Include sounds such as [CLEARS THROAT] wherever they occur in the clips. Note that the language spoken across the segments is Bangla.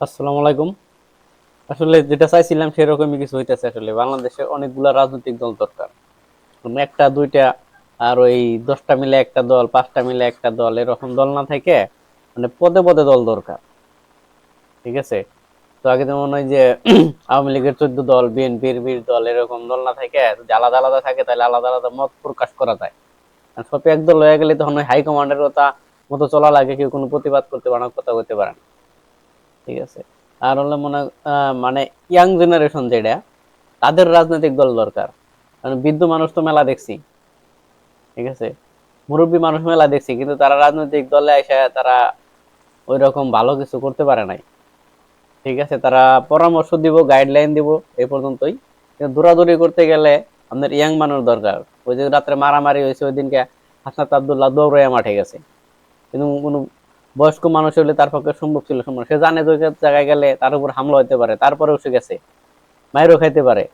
আসসালামু আলাইকুম। আসলে যেটা চাইছিলাম সেরকমই কিছু হইতেছে আসলে। বাংলাদেশে অনেকগুলা রাজনৈতিক দল দরকার। একটা, দুইটা, আর ওই দশটা মিলে একটা দল, পাঁচটা মিলে একটা দল, এরকম দল না থেকে মানে পদে পদে দল দরকার। ঠিক আছে? তো আগে যেমন ওই যে [CLEARS THROAT] আওয়ামী লীগের চোদ্দ দল, বিএনপির বিশ দল, এরকম দল না থেকে যদি আলাদা আলাদা থাকে, তাহলে আলাদা আলাদা মত প্রকাশ করা যায়। সব এক দল হয়ে গেলে তখন ওই হাইকমান্ডের কথা মতো চলা লাগে, কেউ কোনো প্রতিবাদ করতে পারে কথা বলতে পারে না। ঠিক আছে। আর হলো মনে মানে ইয়াং জেনারেশন যেটা, তাদের রাজনৈতিক দল দরকার। কারণ বৃদ্ধ মানুষ তো মেলা দেখছি। ঠিক আছে? মুরব্বী মানুষ মেলা দেখছি, কিন্তু তারা রাজনৈতিক দলে এসে তারা ওই রকম ভালো কিছু করতে পারে নাই। ঠিক আছে? তারা পরামর্শ দিব গাইডলাইন দিব এই পর্যন্তই। কিন্তু দৌড়াদৌড়ি করতে গেলে আমাদের ইয়াং মানুষ দরকার। ওই যে রাত্রে মারামারি হয়েছে, ওই দিনকে হাসনাত আবদুল্লাহ দৌড়াইয়া মাঠে গেছে। কিন্তু কোনো বয়স্ক মানুষ হলে তার পক্ষে সম্ভব ছিল সম্ভব সে জানে যে জায়গায় গেলে তার উপর হামলা হতে পারে তারপরেও সে গেছে মায়েরও খাইতে পারে।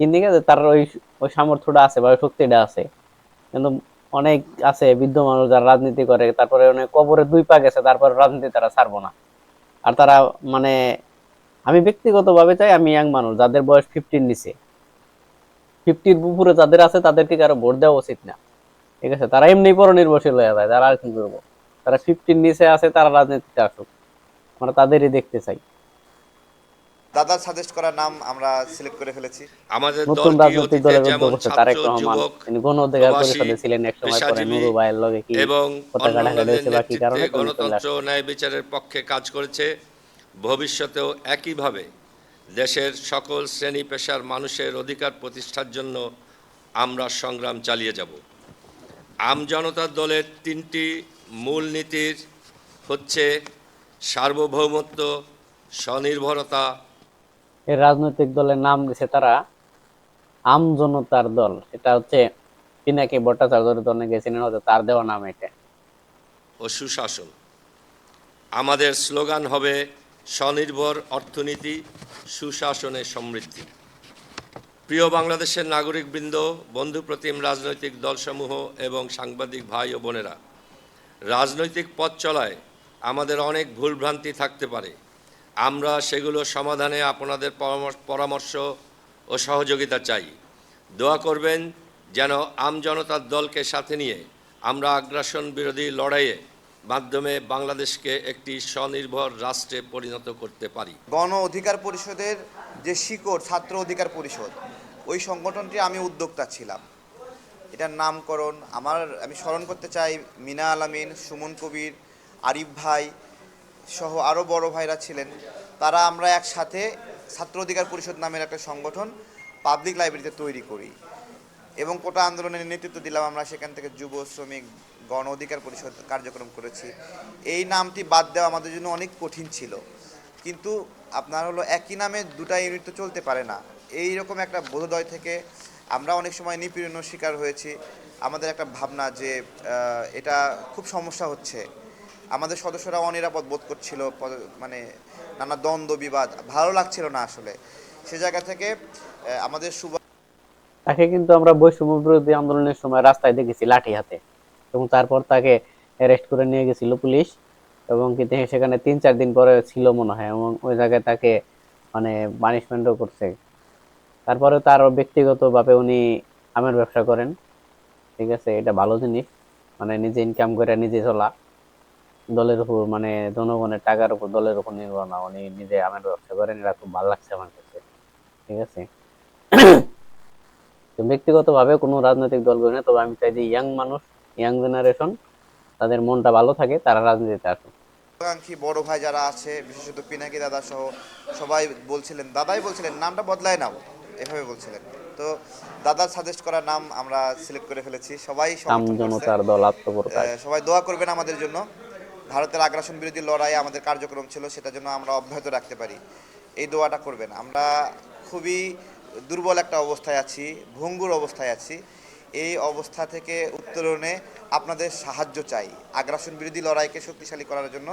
কিন্তু আছে, তার ওই ওই সামর্থ্যটা আছে বা ওই শক্তিটা আছে। কিন্তু অনেক আছে বৃদ্ধ মানুষ যারা রাজনীতি করে, তারপরে অনেক কবরে দুই পা গেছে, তারপরে রাজনীতি তারা ছাড়বো না। আর তারা মানে আমি ব্যক্তিগতভাবে চাই আমি ইয়াং মানুষ, যাদের বয়স ফিফটির নিচে। ফিফটির উপরে যাদের আছে তাদেরকে কারও ভোট দেওয়া উচিত না? ঠিক আছে, তারা এমনি পর নির্ভরশীল হয়ে যায়, তারা আর কি করব? তারা ফিফটির নিচে আছে তারা রাজনীতিতে আসুক। আমরা তাদেরই দেখতে চাই। দাদার সাজেস্ট করা নাম আমরা সিলেক্ট করে ফেলেছি। আমাদের নতুন রাজনৈতিক দলের ছাত্র তারেক রহমান। তিনি গণ অধিকার পরিষদে ছিলেন এক সময় পরে নুরু ভাইয়ের লগে কি এবং পতাকা ঢাকা অন্যান্যদের রয়েছে বা কি কারণে গণতন্ত্র ন্যায় বিচারের পক্ষে কাজ করেছে। ভবিষ্যতেও একইভাবে দেশের সকল শ্রেণি পেশার মানুষের অধিকার প্রতিষ্ঠার জন্য আমরা সংগ্রাম চালিয়ে যাব। আমজনতার দলের তিনটি মূল নীতির হচ্ছে সার্বভৌমত্ব স্বনির্ভরতা। এই রাজনৈতিক দলের নাম দিছে তারা আম জনতার দল। এটা হচ্ছে পিনাকি ভট্টাচার্যের দলে গেছিলেন হয়তো তার দেওয়া নাম এটা। ও সুশাসন। আমাদের স্লোগান হবে স্বনির্ভর অর্থনীতি সুশাসনে সমৃদ্ধি। প্রিয় বাংলাদেশের নাগরিকবৃন্দ বন্ধুপ্রতিম রাজনৈতিক দলসমূহ এবং সাংবাদিক ভাই ও বোনেরা রাজনৈতিক পথ চলায় আমাদের অনেক ভুলভ্রান্তি থাকতে পারে। আমরা সেগুলো সমাধানে আপনাদের পরামর্শ- ও সহযোগিতা চাই। দোয়া করবেন যেন আমজনতার দলকে সাথে নিয়ে আমরা আগ্রাসন বিরোধী লড়াইয়ে মাধ্যমে বাংলাদেশকে একটি স্বনির্ভর রাষ্ট্রে পরিণত করতে পারি। গণ অধিকার পরিষদের যে শিকড়, ছাত্র অধিকার পরিষদ, ওই সংগঠনটি আমি উদ্যোক্তা ছিলাম। এটার নামকরণ, আমার, আমি স্মরণ করতে চাই মিনা আলামিন, সুমন কবির, আরিফ ভাই সহ আরও বড় ভাইরা ছিলেন। তারা আমরা একসাথে ছাত্র অধিকার পরিষদ নামের একটা সংগঠন পাবলিক লাইব্রেরিতে তৈরি করি এবং কোটা আন্দোলনের নেতৃত্ব দিলাম আমরা। সেখান থেকে যুব শ্রমিক গণ অধিকার পরিষদ কার্যক্রম করেছি। এই নামটি বাদ দেওয়া আমাদের জন্য অনেক কঠিন ছিল। কিন্তু আপনার হলো একই নামে দুটা ইউনিট তো চলতে পারে না। এই রকম একটা বোধোদয় থেকে আমরা অনেক সময় নিপীড়নের শিকার হয়েছি। আমাদের একটা ভাবনা যে এটা খুব সমস্যা হচ্ছে। আমাদের সদস্যরা অনিরাপদ বোধ করছিল মানে নানা দ্বন্দ্ব, বিবাদ, ভালো লাগছিল না আসলে। সে জায়গা থেকে আমাদের সুব তাকে কিন্তু আমরা বৈষম্য বিরোধী আন্দোলনের সময় রাস্তায় দেখেছি লাঠি হাতে এবং তারপর তাকে অ্যারেস্ট করে নিয়ে গেছিল পুলিশ এবং কিন্তু সেখানে তিন চার দিন পরে ছিল মনে হয় এবং ওই জায়গায় তাকে মানে পানিশমেন্টও করছে। তারপরে তার ব্যক্তিগতভাবে উনি আমের ব্যবসা করেন। ঠিক আছে, এটা ভালো জিনিস। মানে নিজে ইনকাম করে নিজে চলা। দলের উপর মানে জনগণের টাকার উপর, দলের উপর নির্ভর না। উনি নিজে আমের ব্যবসা করেন, এটা খুব ভালো লাগছে আমার কাছে। ঠিক আছে? তো ব্যক্তিগতভাবে কোনো রাজনৈতিক দল করি না, তবে আমি চাই যে ইয়াং মানুষ ইয়াং জেনারেশন তাদের মনটা ভালো থাকে, তারা রাজনীতিতে আসুক। আকাঙ্ক্ষী বড় ভাই যারা আছে, বিশেষত পিনাকি দাদা সহ সবাই বলছিলেন, দাদাই বলছিলেন, নামটা বদলায় নাও। এভাবে বলছিলেন তো দাদার সাজেস্ট করা নাম আমরা সিলেক্ট করে ফেলেছি। সবাই সমর্থন জনতার দল আত্মপ্রকাশ। সবাই দোয়া করবেন আমাদের জন্য। ভারতের আগ্রাসন বিরোধী লড়াই আমাদের কার্যক্রম ছিল সেটা যেন আমরা অব্যাহত রাখতে পারি। এই দোয়াটা করবেন। আমরা খুবই দুর্বল একটা অবস্থায় আছি ভঙ্গুর অবস্থায় আছি। এই অবস্থা থেকে উত্তরণে আপনাদের সাহায্য চাই। আগ্রাসন বিরোধী লড়াইকে শক্তিশালী করার জন্য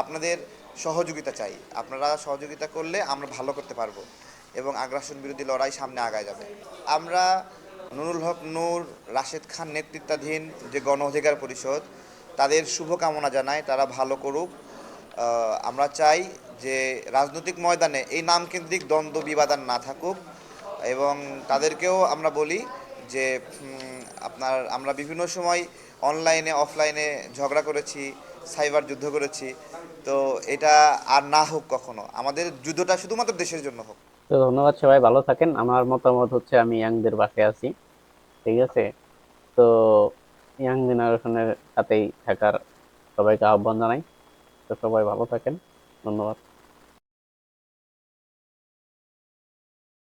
আপনাদের সহযোগিতা চাই। আপনারা সহযোগিতা করলে আমরা ভালো করতে পারব। এবং আগ্রাসন বিরোধী লড়াই সামনে আগায় যাবে। আমরা নুরুল হক, নূর, রাশেদ খান নেতৃত্বাধীন যে গণ অধিকার পরিষদ, তাদের শুভকামনা জানাই, তারা ভালো করুক। আমরা চাই যে রাজনৈতিক ময়দানে এই নাম কেন্দ্রিক দ্বন্দ্ব বিবাদ আর না থাকুক এবং তাদেরকেও আমরা বলি যে আপনার, আমরা বিভিন্ন সময় অনলাইনে, অফলাইনে ঝগড়া করেছি, সাইবার যুদ্ধ করেছি। তো এটা আর না হোক কখনো। আমাদের যুদ্ধটা শুধুমাত্র দেশের জন্য হোক। তো ধন্যবাদ সবাই, ভালো থাকেন। আমার মতামত হচ্ছে আমি ইয়াংদের বাসে আছি, ঠিক আছে? তো ইয়াং জেনারেশনের সাথেই থাকার সবাইকে আহ্বান জানাই। তো সবাই ভালো থাকেন, ধন্যবাদ।